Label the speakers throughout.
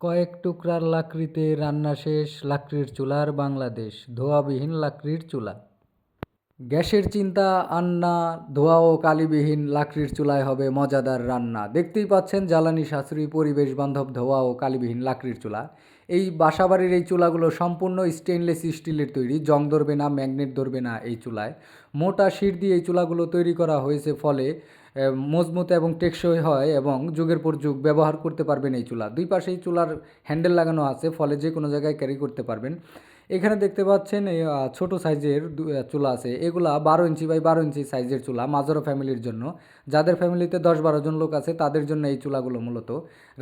Speaker 1: কয়েক টুকরার লাকড়িতে রান্না শেষ লাকড়ির চুলার বাংলাদেশ ধোয়াবিহীন লাকড়ির চুলা। গ্যাসের চিন্তা, আন্না, ধোয়া ও কালিবিহীন লাকড়ির চুলায় হবে মজাদার রান্না। দেখতেই পাচ্ছেন জ্বালানি সাশ্রয়ী পরিবেশ বান্ধব ধোয়া ও কালিবিহীন লাকড়ির চুলা। এই বাসাবাড়ির এই চুলাগুলো সম্পূর্ণ স্টেনলেস স্টিলের তৈরি, জং ধরবে না, ম্যাগনেট ধরবে না এই চুলায়। মোটা শির দিয়ে এই চুলাগুলো তৈরি করা হয়েছে ফলে মজবুত এবং টেকসই হয় এবং যুগের পর যুগ ব্যবহার করতে পারবেন এই চুলা। দুই পাশেই চুলার হ্যান্ডেল লাগানো আছে, ফলে যে কোনো জায়গায় ক্যারি করতে পারবেন। এখানে দেখতে পাচ্ছেন ছোট সাইজের চুলা আছে। এগুলা বারো ইঞ্চি বাই বারো ইঞ্চি সাইজের চুলা, মাজরো ফ্যামিলির জন্য। যাদের ফ্যামিলিতে দশ বারো জন লোক আছে, তাদের জন্য এই চুলাগুলো মূলত।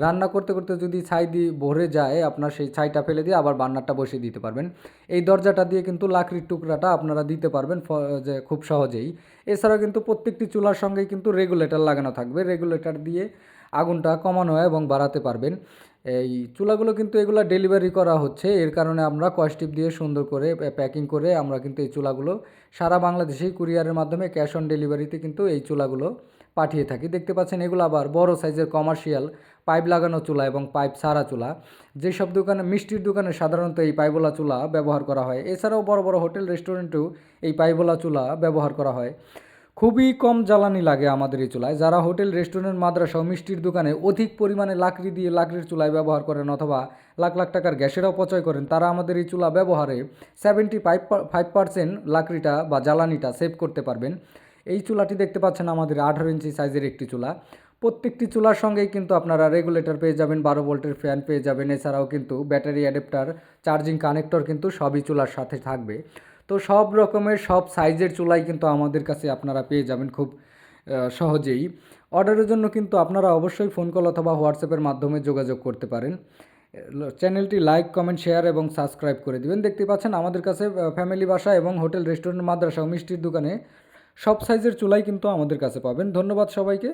Speaker 1: রান্না করতে করতে যদি ছাই দিয়ে ভরে যায়, আপনার সেই ছাইটা ফেলে দিয়ে আবার বান্নারটা বসিয়ে দিতে পারবেন। এই দরজাটা দিয়ে কিন্তু লাকড়ির টুকরাটা আপনারা দিতে পারবেন যে খুব সহজেই। এছাড়াও কিন্তু প্রত্যেকটি চুলার সঙ্গেই কিন্তু রেগুলেটর লাগানো থাকবে। রেগুলেটর দিয়ে আগুনটা কমানো এবং বাড়াতে পারবেন। এই চুলাগুলো কিন্তু এগুলো ডেলিভারি করা হচ্ছে। এর কারণে আমরা কস্টিপ দিয়ে সুন্দর করে প্যাকিং করে আমরা কিন্তু এই চুলাগুলো সারা বাংলাদেশেই কুরিয়ারের মাধ্যমে ক্যাশ অন ডেলিভারিতে কিন্তু এই চুলাগুলো পাঠিয়ে থাকি। দেখতে পাচ্ছেন এগুলো আবার বড় সাইজের কমার্শিয়াল পাইপ লাগানো চুলা এবং পাইপ সারা চুলা। যেসব দোকানে, মিষ্টির দোকানে সাধারণত এই পাইপওয়ালা চুলা ব্যবহার করা হয়। এছাড়াও বড় বড় হোটেল রেস্টুরেন্টেও এই পাইপওয়ালা চুলা ব্যবহার করা হয়। খুবই কম জ্বালানি লাগে আমাদের এই চুলায়। যারা হোটেল, রেস্টুরেন্ট, মাদ্রাসা ও মিষ্টির দোকানে অধিক পরিমাণে লাকড়ি দিয়ে লাকড়ির চুলায় ব্যবহার করেন অথবা লাখ লাখ টাকার গ্যাসের অপচয় করেন, তারা আমাদের এই চুলা ব্যবহারে সেভেন্টি ফাইভ ফাইভ পার্সেন্ট লাকড়িটা বা জ্বালানিটা সেভ করতে পারবেন। এই চুলাটি দেখতে পাচ্ছেন আমাদের আঠারো ইঞ্চি সাইজের একটি চুলা। প্রত্যেকটি চুলার সঙ্গেই কিন্তু আপনারা রেগুলেটর পেয়ে যাবেন, বারো ভোল্টের ফ্যান পেয়ে যাবেন। এছাড়াও কিন্তু ব্যাটারি অ্যাডাপ্টার চার্জিং কানেক্টর কিন্তু সবই চুলার সাথে থাকবে। তো সব রকমের, সব সাইজের চুলাই কিন্তু আমাদের কাছে আপনারা পেয়ে যাবেন খুব সহজেই। অর্ডারের জন্য কিন্তু আপনারা অবশ্যই ফোন কল অথবা হোয়াটসঅ্যাপের মাধ্যমে যোগাযোগ করতে পারেন। চ্যানেলটি লাইক কমেন্ট শেয়ার এবং সাবস্ক্রাইব করে দিবেন। দেখতে পাচ্ছেন আমাদের কাছে ফ্যামিলি বাসা এবং হোটেল রেস্টুরেন্ট মাদ্রাসা ও মিষ্টির দোকানে সব সাইজের চুলাই কিন্তু আমাদের কাছে পাবেন। ধন্যবাদ সবাইকে।